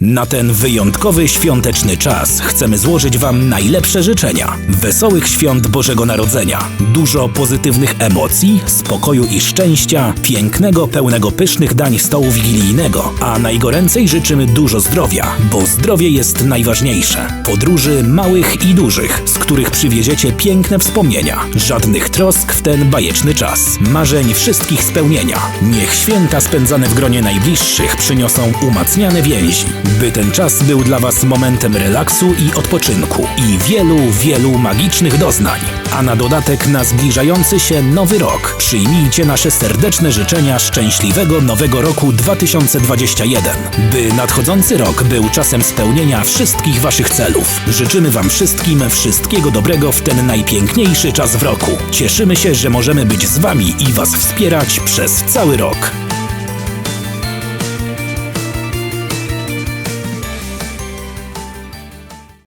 Na ten wyjątkowy świąteczny czas chcemy złożyć Wam najlepsze życzenia. Wesołych świąt Bożego Narodzenia, dużo pozytywnych emocji, spokoju i szczęścia, pięknego, pełnego pysznych dań stołu wigilijnego, a najgoręcej życzymy dużo zdrowia, bo zdrowie jest najważniejsze. Podróży małych i dużych, z których przywieziecie piękne wspomnienia. Żadnych trosk w ten bajeczny czas. Marzeń wszystkich spełnienia. Niech święta spędzane w gronie najbliższych przyniosą umacniane więzi, by ten czas był dla Was momentem relaksu i odpoczynku i wielu, wielu magicznych doznań. A na dodatek na zbliżający się nowy rok przyjmijcie nasze serdeczne życzenia szczęśliwego nowego roku 2021, by nadchodzący rok był czasem spełnienia wszystkich Waszych celów. Życzymy Wam wszystkim wszystkiego dobrego w ten najpiękniejszy czas w roku. Cieszymy się, że możemy być z Wami i Was wspierać przez cały rok.